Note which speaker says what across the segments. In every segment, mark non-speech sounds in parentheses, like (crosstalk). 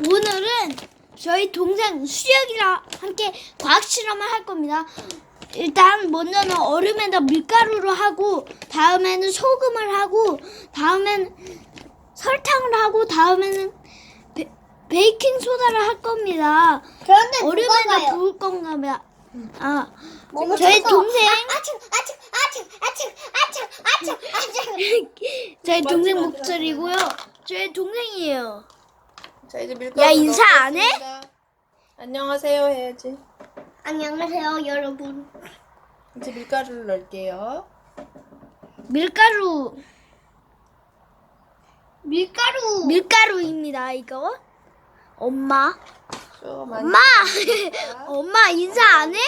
Speaker 1: 오늘은 저희 동생 수혁이랑 함께 과학 실험을 할 겁니다. 일단 먼저는 얼음에다 밀가루를 하고 다음에는 소금을 하고 다음엔 설탕을 하고 다음에는 베, 베이킹 소다를 할 겁니다.
Speaker 2: 그런데
Speaker 1: 얼음에다? 부을 건가 아
Speaker 2: 뭐뭐
Speaker 1: 저희
Speaker 2: 쳐서.
Speaker 1: 동생
Speaker 2: 아층 아층 아층 아층 아층 아층 아층
Speaker 1: 저희 동생 목소리고요. 저희 동생이에요.
Speaker 3: 자 이제 밀가루
Speaker 1: 야, 인사 안 해?
Speaker 3: 넣겠습니다. 안녕하세요 해야지.
Speaker 2: 안녕하세요 여러분
Speaker 3: 이제 밀가루를 넣을게요.
Speaker 1: 밀가루
Speaker 2: 밀가루
Speaker 1: 밀가루입니다 이거. 엄마
Speaker 3: 좀
Speaker 1: 엄마 (laughs) 엄마 인사 안 해?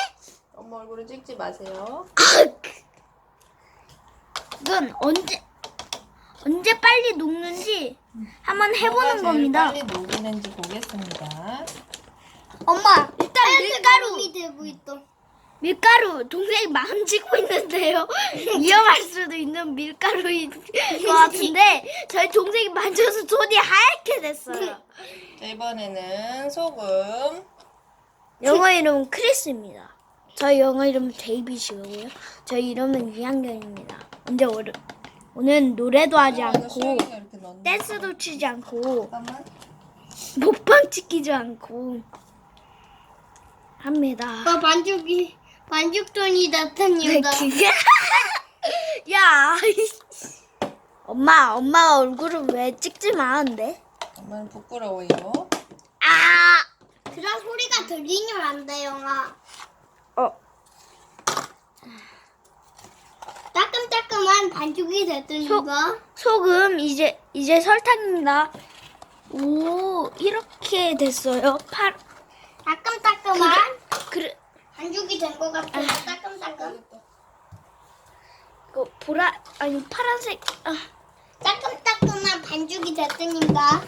Speaker 3: 엄마 얼굴은 찍지 마세요.
Speaker 1: 이건 언제 언제 빨리 녹는지 한번 해보는
Speaker 3: 제일
Speaker 1: 겁니다.
Speaker 3: 빨리 녹이는지 보겠습니다.
Speaker 2: 엄마
Speaker 1: 일단 밀가루
Speaker 2: 되고 있어
Speaker 1: 밀가루 동생이 만지고 있는데요. (laughs) 위험할 수도 있는 밀가루인 것 같은데 저희 동생이 만져서 손이 하얗게 됐어요.
Speaker 3: 자, 이번에는 소금.
Speaker 1: 영어 이름은 크리스입니다. 저희 영어 이름은 데이비시고요. 저희 이름은 2학년입니다. 근데 오늘 오늘 노래도 하지
Speaker 3: 아, 이거
Speaker 1: 않고 댄스도 추지 않고
Speaker 3: 잠깐만.
Speaker 1: 먹방 찍기도 않고 합니다.
Speaker 2: 어, 반죽이 반죽돈이 나타납니다
Speaker 1: 그게 (laughs) 야 엄마 엄마 얼굴은 왜 찍지 마는데?
Speaker 3: 엄마는 부끄러워요.
Speaker 1: 아
Speaker 2: 그런 소리가 들리면 안돼 영아 따끔따끔한 반죽이 됐으니까
Speaker 1: 소금 이제 이제 설탕입니다. 오 이렇게 됐어요. 팔
Speaker 2: 따끔따끔한
Speaker 1: 그래
Speaker 2: 반죽이 된 것 같아요. 따끔따끔.
Speaker 1: 그 보라 아니 파란색 아,
Speaker 2: 따끔따끔한 반죽이 됐으니까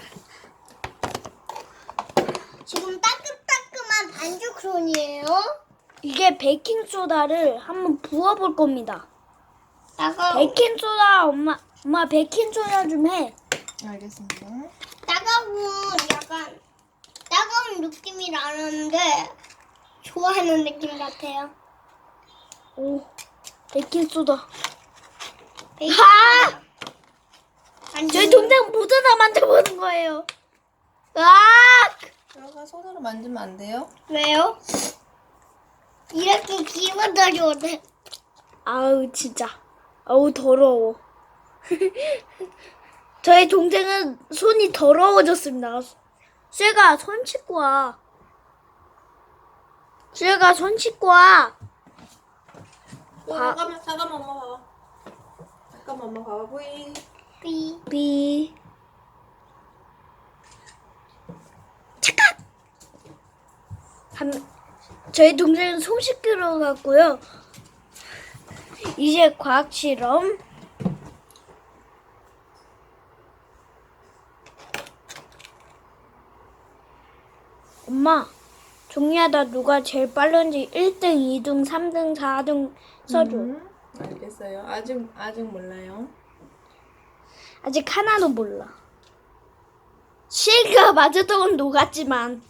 Speaker 2: 지금 따끔따끔한 반죽 손이에요.
Speaker 1: 이게 베이킹 소다를 한번 부어 볼 겁니다.
Speaker 2: 따가워
Speaker 1: 베이킹 소다 엄마 엄마 베이킹 소다 좀 해.
Speaker 3: 알겠습니다.
Speaker 2: 따가운 약간 따가운 느낌이 나는데 좋아하는 느낌 같아요.
Speaker 1: 오 베이킹 소다.
Speaker 2: 베이킹
Speaker 1: 아!
Speaker 2: 반죽.
Speaker 1: 저희 동생 모두다 만져보는 거예요. 아!
Speaker 3: 들어가 손으로 만지면 안 돼요?
Speaker 2: 왜요? 이렇게 기분도 좋은데
Speaker 1: 아우 진짜 아우 더러워. (laughs) 저희 동생은 손이 더러워졌습니다. 쇠가 손 씻고 와. 쇠가 손 씻고 와.
Speaker 3: 어,
Speaker 1: 봐.
Speaker 3: 잠깐만 잠깐만 엄마 봐봐. 잠깐만 엄마 봐봐 보이.
Speaker 2: 삐.
Speaker 1: 삐. 착각. 한 저희 동생은 손 씻기러 갔고요. 이제 과학 실험. 엄마, 종이하다 누가 제일 빠른지 1등, 2등, 3등, 4등 써줘.
Speaker 3: 음, 알겠어요. 아직 아직 몰라요.
Speaker 1: 아직 하나도 몰라. 실가 맞았던 녹았지만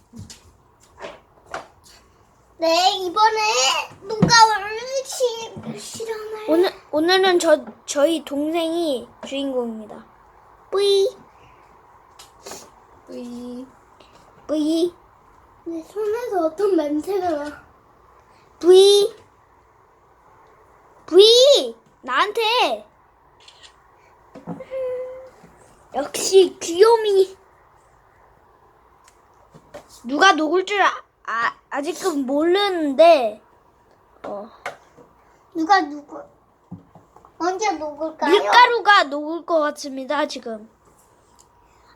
Speaker 2: 네 이번에 누가 얼른
Speaker 1: 오늘 오늘은 저 저희 동생이 주인공입니다. 뿌이
Speaker 3: 뿌이.
Speaker 1: 뿌이
Speaker 2: 내 손에서 어떤 냄새가 나.
Speaker 1: 뿌이 뿌이 나한테 역시 귀요미 누가 녹을 줄 아, 아, 아직은 모르는데 어.
Speaker 2: 누가 누구 언제 녹을까요?
Speaker 1: 밀가루가 녹을 것 같습니다 지금.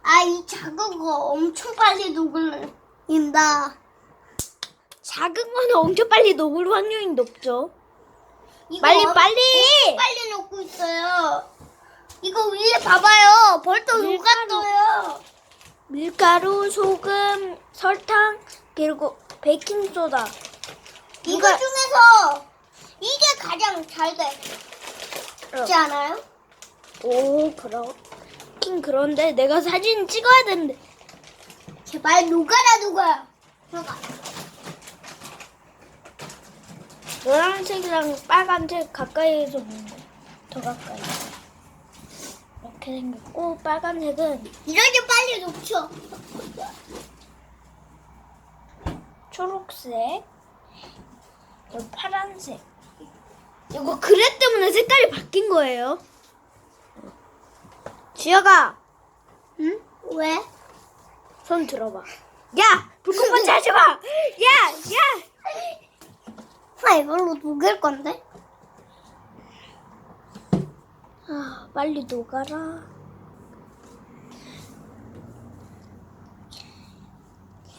Speaker 2: 아 이 작은 거 엄청 빨리 녹을린다.
Speaker 1: 작은 거는 엄청 빨리 녹을 확률이 높죠.
Speaker 2: 이거
Speaker 1: 빨리
Speaker 2: 엄-
Speaker 1: 빨리.
Speaker 2: 엄청 빨리 녹고 있어요. 이거 위에 봐봐요. 벌써
Speaker 1: 밀가루.
Speaker 2: 녹았어요.
Speaker 1: 밀가루, 소금, 설탕, 그리고 베이킹 소다.
Speaker 2: 이거
Speaker 1: 누가-
Speaker 2: 중에서 이게 가장 잘 되지 않아요?
Speaker 1: 오 그렇긴 그런데 내가 사진 찍어야 되는데
Speaker 2: 제발 녹아라 녹아. 녹아.
Speaker 1: 노란색이랑 빨간색 가까이에서 보는 거. 더 가까이. 이렇게 생겼고 빨간색은
Speaker 2: 이렇게 빨리 녹죠.
Speaker 1: 초록색, 파란색. 이거 그래 때문에 색깔이 바뀐 거예요. 지혁아,
Speaker 2: 응? 왜?
Speaker 1: 손 들어봐. 야, 불꽃받치 하지 마. 야, 야.
Speaker 2: 아 이걸로 녹일 건데?
Speaker 1: 아, 빨리 녹아라.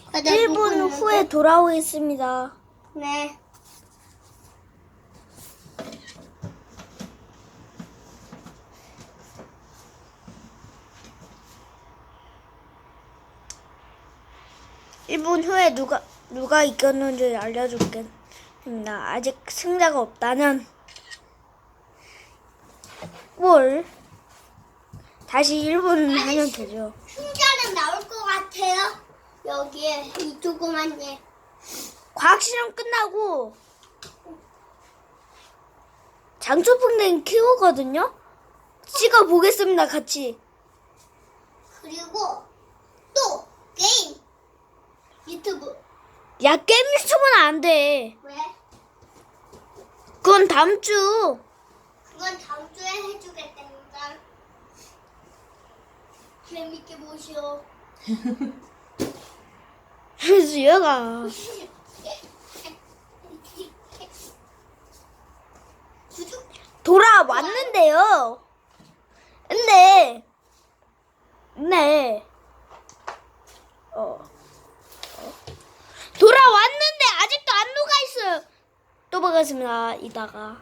Speaker 2: 아, 나
Speaker 1: 1분
Speaker 2: 녹았는데.
Speaker 1: 후에 돌아오겠습니다.
Speaker 2: 네.
Speaker 1: 일분 후에 누가 누가 이겼는지 알려줄겠습니다. 아직 승자가 없다면 뭘 다시 1분 하면 되죠.
Speaker 2: 흉자는 나올 것 같아요. 여기에 이 조그만 얘.
Speaker 1: 과학 실험 끝나고 장초풍뎅이 키우거든요. 찍어 보겠습니다. 같이.
Speaker 2: 그리고 또 게임 유튜브
Speaker 1: 야 게임 유튜브는 안 돼.
Speaker 2: 왜?
Speaker 1: 그건 다음 주.
Speaker 2: 그건 다음 주에 해주겠다니까. 재밌게 보시오.
Speaker 1: 수여가
Speaker 2: 구독.
Speaker 1: 돌아왔는데요. 근데 네. 어. 어. 돌아왔는데 아직도 안 녹아 있어요. 또 보겠습니다. 이따가.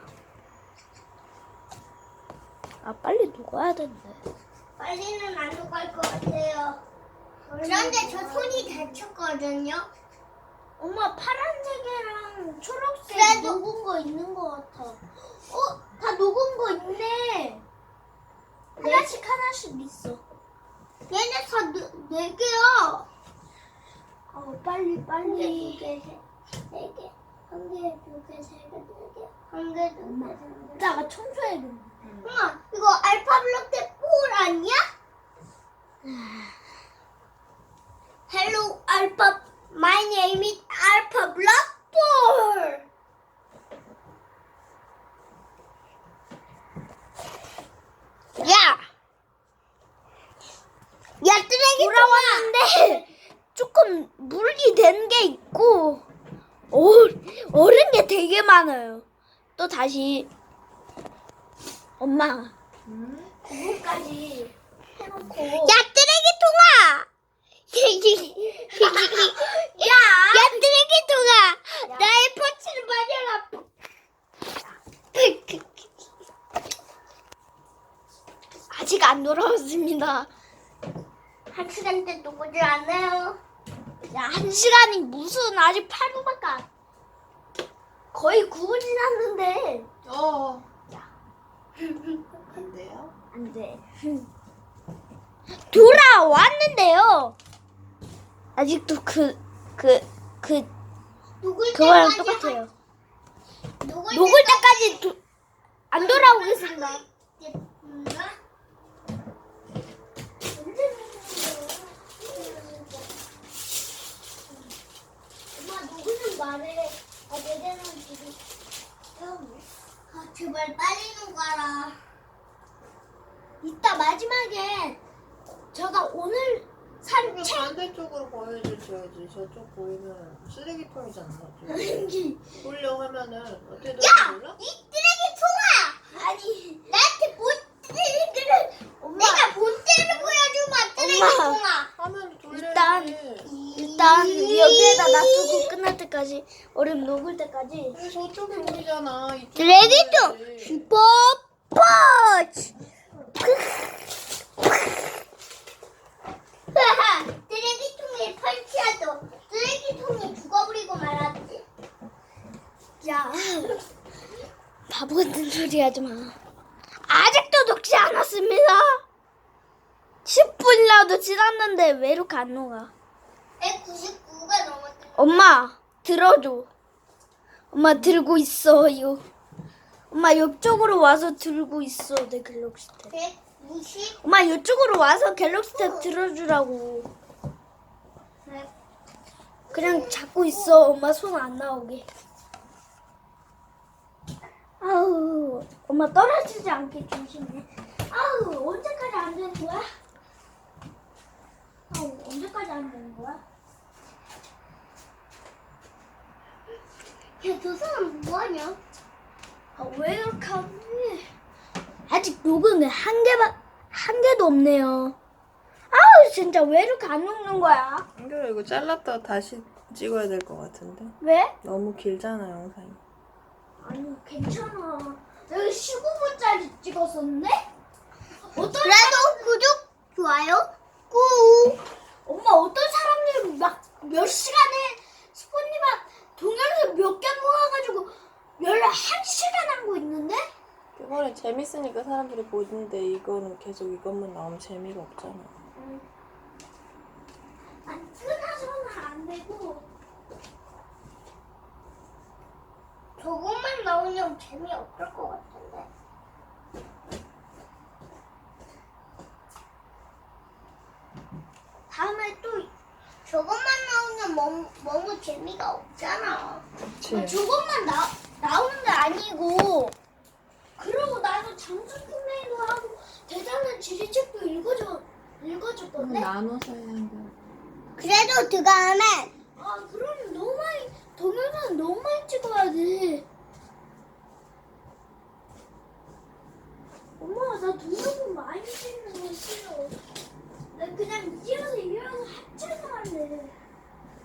Speaker 1: 아 빨리 녹아야 되는데.
Speaker 2: 빨리는 안 녹을 것 같아요. 그런데 저 손이 다쳤거든요.
Speaker 1: 엄마 파란색이랑 초록색
Speaker 2: 그래도-
Speaker 1: 녹은 거 있는 거 같아. 어? 다 녹은 거 있네. 하나씩 하나씩 있어.
Speaker 2: 얘네 다네 개야.
Speaker 1: 어 빨리
Speaker 2: 한 개,
Speaker 1: 빨리.
Speaker 2: 두 개, 세, 네 개. 한 개, 두 개, 세 개, 네 개. 한 개, 두 개, 세 개.
Speaker 1: 이따가 청소해야겠네.
Speaker 2: 엄마, 이거 알파블록 때4 아니야? Hello, Alpha. My name is Alpha Block 4.
Speaker 1: 야!
Speaker 2: 야, 쓰레기
Speaker 1: 돌아왔는데 조금 물이 된 게 있고 어, 얼은 게 되게 많아요. 또 다시 엄마
Speaker 3: 응?
Speaker 1: 구멍까지 해놓고
Speaker 2: 야, 쓰레기통아! (laughs) 야! 야, 쓰레기통아! 나의 퍼치를 맞아라. (laughs)
Speaker 1: 아직 안 돌아왔습니다.
Speaker 2: 때 누구지 않아요?
Speaker 1: 야, 한 시간이 무슨 아직 8분밖에 안 거의 9분 지났는데
Speaker 3: 어. 안 돼요?
Speaker 1: 안 돼. 돌아왔는데요. 아직도 그 그 그
Speaker 2: 녹을
Speaker 1: 그거랑
Speaker 2: 때까지
Speaker 1: 똑같아요.
Speaker 2: 한- 녹을,
Speaker 1: 녹을 때까지 도, 안 돌아오겠습니다.
Speaker 2: 음, 엄마 말해. 아, 내대는 지금. 아, 제발 빨리 녹아라.
Speaker 1: 이따 마지막에 제가 오늘 산
Speaker 3: 그럼
Speaker 1: 책
Speaker 3: 반대쪽으로 보여주셔야지. 저쪽 보이면 쓰레기통이잖아. 돌려 하면은 어떻게 되는지 몰라?
Speaker 2: 이 쓰레기 통아!
Speaker 1: 아니
Speaker 2: 나한테 본때를 내가 본때를 보여주마 쓰레기통아.
Speaker 1: 일단 여기에다 놔두고 끝날 때까지 얼음 녹을 때까지.
Speaker 3: 근데 저쪽에 보이잖아. 이쪽에
Speaker 2: 쓰레기통
Speaker 3: 보여야지.
Speaker 2: 뽀뽀치 쓰레기통에 펼치야도 쓰레기통이 죽어버리고 말았지.
Speaker 1: 야 바보 같은 소리 하지 마. 아직도 녹지 않았습니다. 10분이라도 지났는데 왜 이렇게 안 녹아 엄마 들어줘. 엄마 들고 있어요. 엄마 이쪽으로 와서 들고 있어 내 갤럭시 탭.
Speaker 2: 120.
Speaker 1: 엄마 이쪽으로 와서 갤럭시 탭 들어주라고. 그냥 잡고 있어. 엄마 손 안 나오게. 아우, 엄마 떨어지지 않게 조심해. 아우, 언제까지 안 되는 거야? 아우, 언제까지 안 되는 거야?
Speaker 2: 야, 저 사람 뭐하냐?
Speaker 1: 아, 왜 이렇게 안 돼? 아직 녹음이 한 개만, 한 개도 없네요. 아우, 진짜 왜 이렇게 안 녹는 거야?
Speaker 3: 한결아 이거 잘랐다 다시 찍어야 될 것 같은데.
Speaker 1: 왜?
Speaker 3: 너무 길잖아 영상이.
Speaker 1: 아니, 괜찮아. 여기 15분짜리 찍었었는데? 어떤
Speaker 2: 그래도 구독, 좋아요, 꾹.
Speaker 1: 엄마 어떤 사람들이 막몇 시간에 스포니만 동영상 몇 개 모아가지고 연락 한 시간 하고 있는데?
Speaker 3: 그거는 재밌으니까 사람들이 보는데 이거는 계속 이것만 나오면 재미가 없잖아.
Speaker 1: 아니 끊어서는 안 되고
Speaker 2: 저것만 나오면 재미없을 것 같은데.
Speaker 1: 다음에 또
Speaker 2: 저것만 나오면 너무, 너무 재미가 없잖아.
Speaker 3: 그치.
Speaker 1: 저것만 나, 나오는 게 아니고 그러고 나서 장수풍뎅이도 하고 대단한 지리책도 읽어줘 읽어줄 건데?
Speaker 3: 나눠서 해야 한다.
Speaker 2: 그래도 그 다음에
Speaker 1: 아 그럼 너무 많이 동영상 너무 많이 찍어야 돼. 엄마 나 동영상 많이 찍는 거 싫어. 나 그냥 이어서 이어서 합쳐서 할래.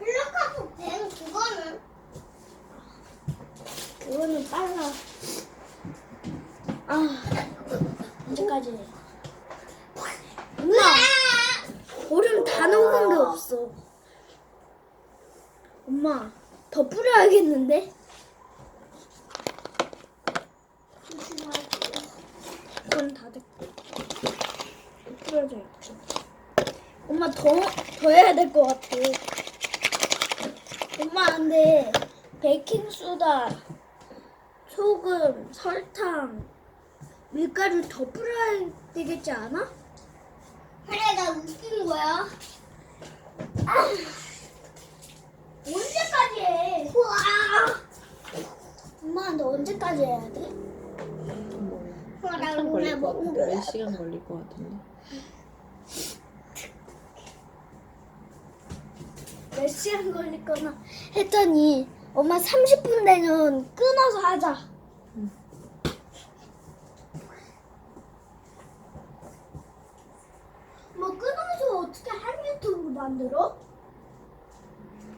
Speaker 2: 블록하고 된 그거는
Speaker 1: 그거는 빨라. 아 언제까지 해? 엄마 얼음 다 녹은 게 없어. 엄마 더 뿌려야겠는데? 조심하세요. 이건 다 됐고 뿌려줘야지. 엄마 더 더 해야 될 것 같아. 엄마 근데 베이킹 소다, 소금, 설탕, 밀가루 더 뿌려야 되겠지 않아?
Speaker 2: 그래 나 웃긴 거야.
Speaker 1: 언제까지 해?
Speaker 2: 우와.
Speaker 1: 엄마 너 언제까지 해야 돼?
Speaker 2: 우와, 나
Speaker 3: 한참
Speaker 2: 오늘
Speaker 3: 걸릴 것
Speaker 2: 먹은
Speaker 3: 같은데.
Speaker 2: 거야.
Speaker 3: 몇 시간 걸릴 것 같은데.
Speaker 1: 몇 시간 걸릴 거나 했더니 엄마 30분 되면 끊어서 하자. 뭐 끊어서 어떻게 한 유튜브로 만들어?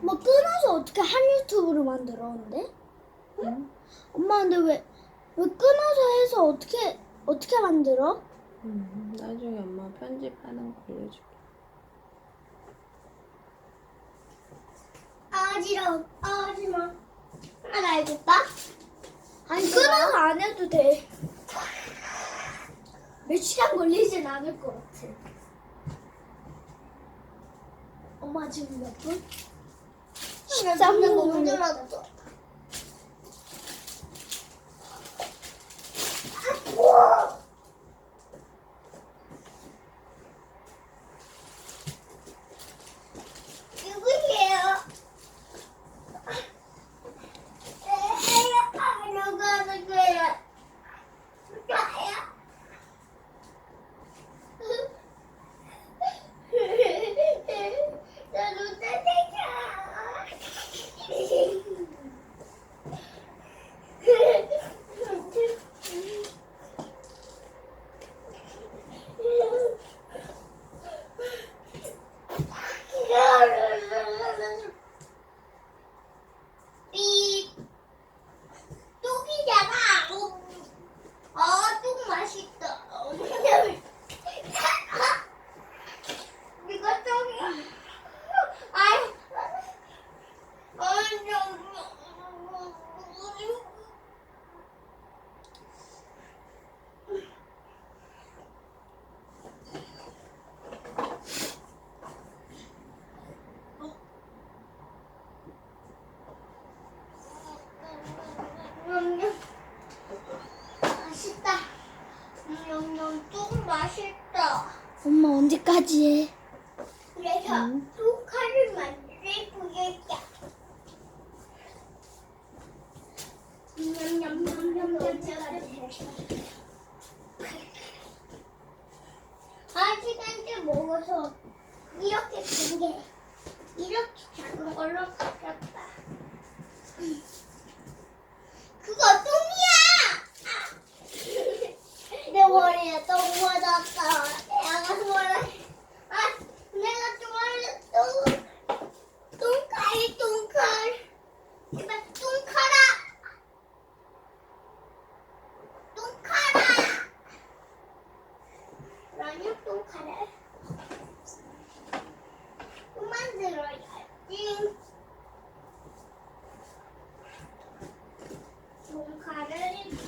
Speaker 1: 뭐 끊어서 어떻게 한 유튜브로 만들었는데?
Speaker 3: 응?
Speaker 1: 엄마 근데 왜, 왜 끊어서 해서 어떻게 어떻게 만들어?
Speaker 3: 음, 나중에 엄마 편집하는 거 알려줄게.
Speaker 2: 아지러 아지마. 하나 알겠다.
Speaker 1: 아니 끊어서 안 해도 돼. 몇 시간 걸리진 않을 것 같아. 엄마 지금 몇 분? 13분
Speaker 2: 너무
Speaker 1: 걸려.
Speaker 2: 들어갔어. 누구예요? 아, 누가 누구예요? 나야. 나도 따뜻해. 아직한테 먹어서 이렇게 큰게 이렇게 작은 걸로 바뀌었다. 그거 똥이야! 아! (laughs) 내 머리에 똥 묻었어. 내가 뭐라? 아, 내가 좋아하는 똥. 똥칼, 똥칼. 제발 똥칼아. 똥칼아. 그러냐 똥칼을 또 만들어야지. 똥칼을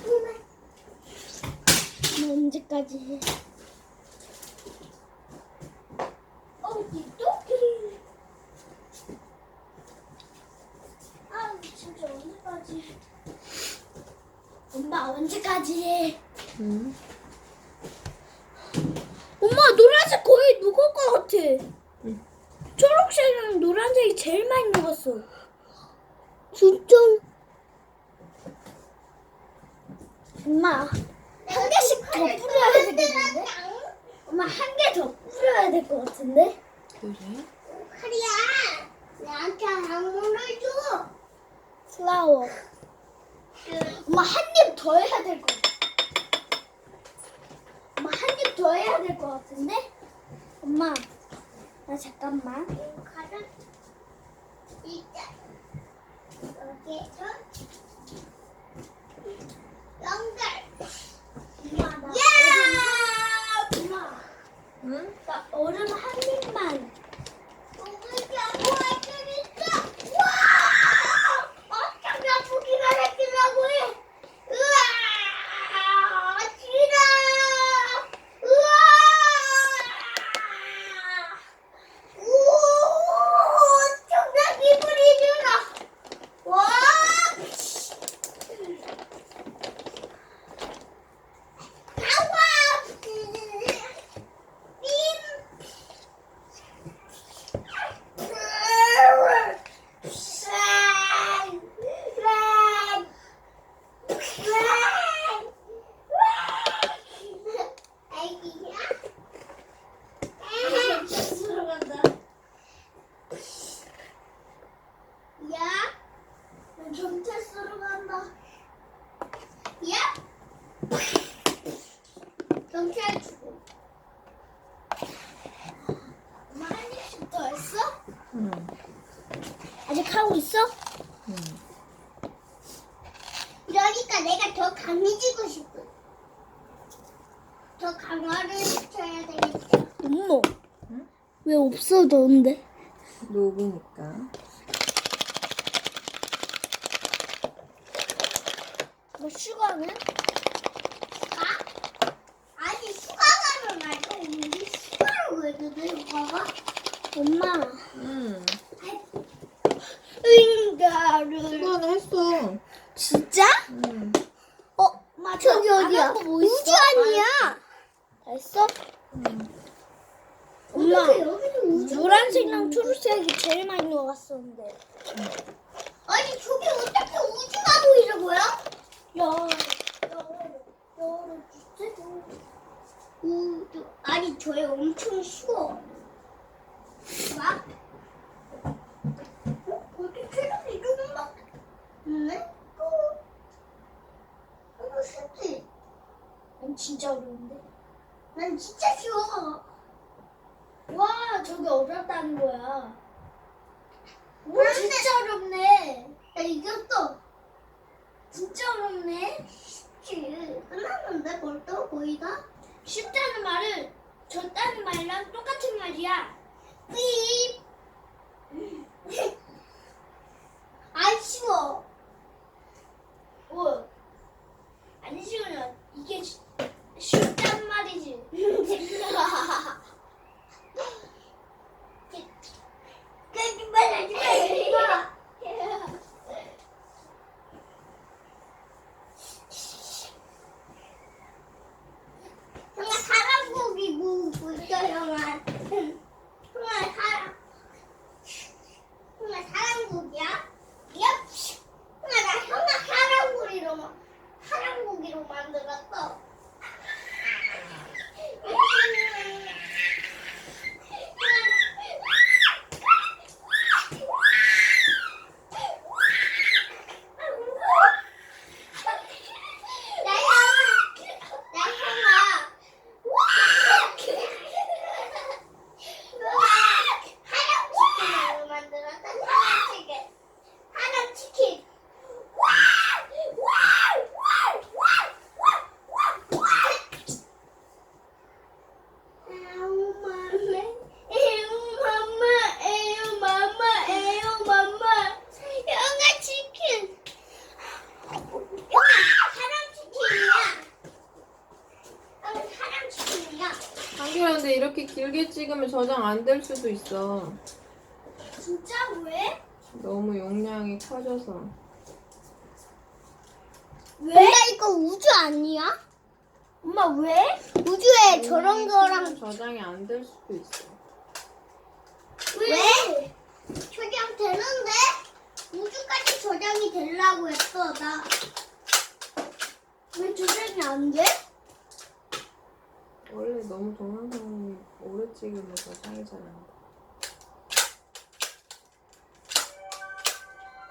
Speaker 2: 또 만.
Speaker 1: 언제까지 해?
Speaker 2: 어, 이 똥이. 아, 진짜 언제까지?
Speaker 1: 엄마 언제까지 해?
Speaker 3: 응.
Speaker 1: 엄마 노란색 거의 녹을 것 같아.
Speaker 3: 응.
Speaker 1: 초록색이랑 노란색이 제일 많이 녹았어. 진짜? 엄마 한 개씩 더 뿌려야 되겠는데? 엄마 한 개 더 뿌려야 될 것 같은데?
Speaker 3: 그래?
Speaker 2: 카리야, 나한테 한물을 줘.
Speaker 1: 플라워. 엄마 한 입 더 해야 될 것 같아. 엄마 한 입 더 해야 될 것 같은데? 엄마, 나 잠깐만.
Speaker 2: 똥칼을 일단 여기에서 연결.
Speaker 1: 엄마, 나
Speaker 2: 야!
Speaker 1: 엄마,
Speaker 3: 응?
Speaker 1: 나 얼음 한 입만.
Speaker 2: 똥을 잡고 할수 있어. 와! 어쩜 아프기가 생기려고 해. 으아! 싫어. 으아! 오! 엄청난 기분이 들어. 와! 나와! 빔! 경찰서로 간다. 야! 경찰 주고. 엄마 한 입씩 더 했어?
Speaker 3: 응.
Speaker 1: 아직 하고 있어?
Speaker 3: 응.
Speaker 2: 이러니까 내가 더 강해지고 싶어. 더 강화를 시켜야 되겠지.
Speaker 1: 엄마.
Speaker 3: 응?
Speaker 1: 왜 없어, 너인데?
Speaker 3: 녹으니까.
Speaker 1: 뭐 슈가는?
Speaker 2: 아? 아니 수가가를 말고 우리 왜 그래 수가가?
Speaker 1: 엄마.
Speaker 3: 응.
Speaker 1: 응가를.
Speaker 3: 수고는 했어.
Speaker 1: 진짜?
Speaker 3: 응.
Speaker 1: 어, 엄마.
Speaker 2: 저기
Speaker 1: 안
Speaker 2: 어디야?
Speaker 1: 한 거뭐 있어?
Speaker 2: 우주 아니야?
Speaker 1: 다 했어?
Speaker 3: 응.
Speaker 1: 엄마.
Speaker 2: 어떻게 여기는 우주?
Speaker 1: 노란색이랑 초록색이 제일 많이 녹았었는데.
Speaker 2: 아니 저게 어떻게 우주가 보이는 거야?
Speaker 1: 야.
Speaker 2: 우주 아니 저게 엄청 쉬워. 막? 어? 어떻게 체력이 조금밖에 없네? 어? 이거 쉽지?
Speaker 1: 난 진짜 어려운데.
Speaker 2: 난 진짜 쉬워.
Speaker 1: 와, 저게 어렵다는 거야. 오,
Speaker 2: 그런데-
Speaker 1: 진짜 어렵네.
Speaker 2: 야 이겼어.
Speaker 1: 진짜 어렵네.
Speaker 2: 쉽지. 끝났는데 벌써 거의 다?
Speaker 1: 쉽다는 말은 졌다는 말이랑 똑같은 말이야.
Speaker 2: 삐. (laughs) 안 쉬워.
Speaker 1: 오. 아니 지금 이게 쉬- 쉽단 말이지.
Speaker 2: 거짓말 하지 마. 형아 사람 고기 구
Speaker 3: 길게 찍으면 저장 안 될 수도 있어.
Speaker 2: 진짜 왜?
Speaker 3: 너무 용량이 커져서.
Speaker 2: 왜? 엄마 이거 우주 아니야?
Speaker 1: 엄마 왜?
Speaker 2: 우주에 저런 거랑
Speaker 3: 저장이 안 될 수도 있어.
Speaker 2: 왜? 저장 되는데? 우주까지 저장이 되려고 했어 나.
Speaker 1: 왜 조작이 안 돼?
Speaker 3: 원래 너무 동영상이 오래 찍으면 안 돼.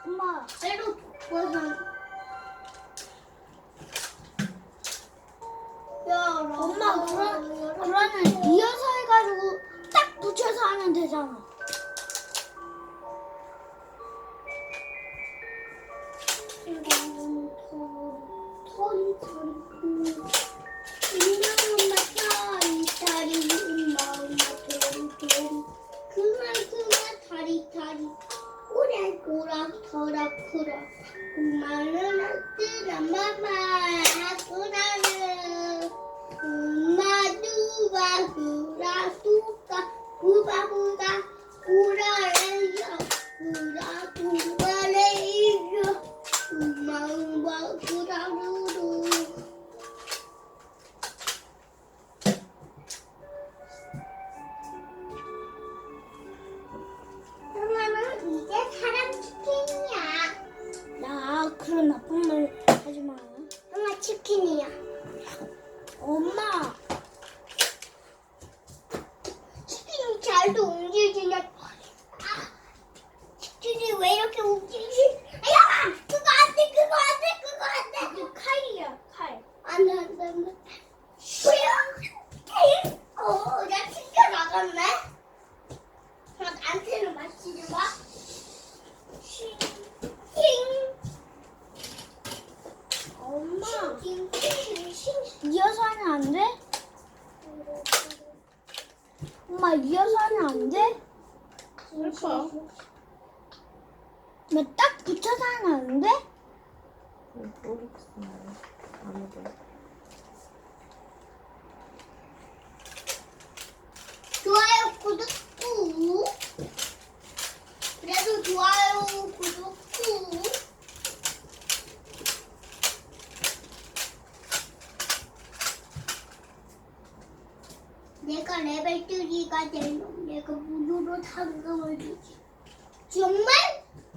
Speaker 1: 엄마
Speaker 2: 새로 바꿔서. 야,
Speaker 1: 엄마 그러, 그러면 이어서 해가지고 딱 붙여서 하면 되잖아.
Speaker 2: 엄마
Speaker 1: 이어서 하면 안 돼?
Speaker 3: 슬퍼.
Speaker 1: 왜딱 붙여서 하면 안 돼?
Speaker 3: 모르겠어. 아무도.
Speaker 2: 좋아요, 구독 꾹. 그래도 좋아요, 구독 꾹. 내가 레벨 3가 되면 내가 상금을 주지. 정말?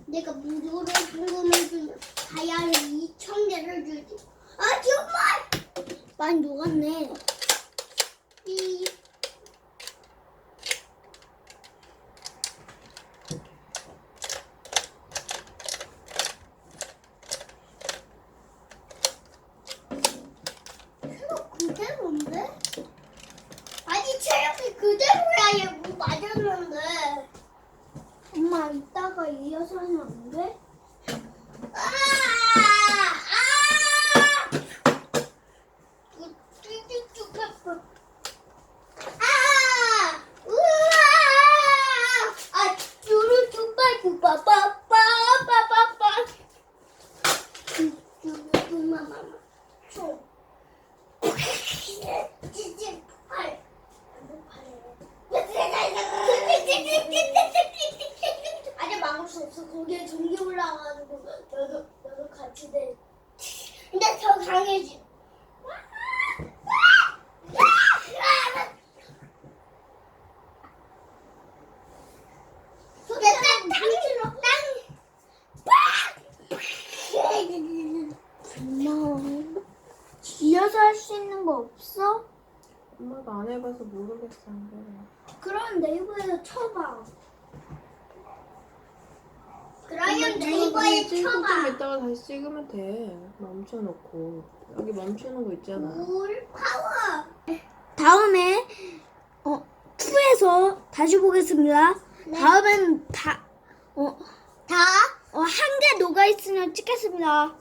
Speaker 2: 내가 무료로 상금을 주면 다이아를 2천 개를 주지. 아 정말?
Speaker 1: 많이 녹았네.
Speaker 2: 이 체력 그대로인데? 아니 체력이 그대로야 얘뭐 맞았는데
Speaker 1: 엄마 이따가 이어서 하면 안 돼?
Speaker 2: 아! 아! 쭈쭈쭈 아파. 아! 우와! 아, 쭈루 쭈빠 쭈빠 빠빠 빠빠빠. 쭈루 쭈마마마. 총. 찌찌 팔. 아직 막을 수 없어. 거기에 올라가가지고 너도 너도 같이 돼. 근데 더 강해지. 일단 당기로 땅.
Speaker 1: 고마워. 이어서 할 수 있는 거 없어?
Speaker 3: 엄마가 안 해봐서 모르겠어. 안 돼.
Speaker 1: 그럼 네이버에서 쳐봐.
Speaker 2: 그러면 네이버에
Speaker 3: 찍고 좀
Speaker 2: 쳐봐.
Speaker 3: 이따가 다시 찍으면 돼. 멈춰놓고. 여기 멈추는 거 있잖아.
Speaker 2: 물 파워.
Speaker 1: 다음에 어 2에서 다시 보겠습니다. 다음엔 다 어,
Speaker 2: 다
Speaker 1: 어, 한개 녹아 있으면 찍겠습니다.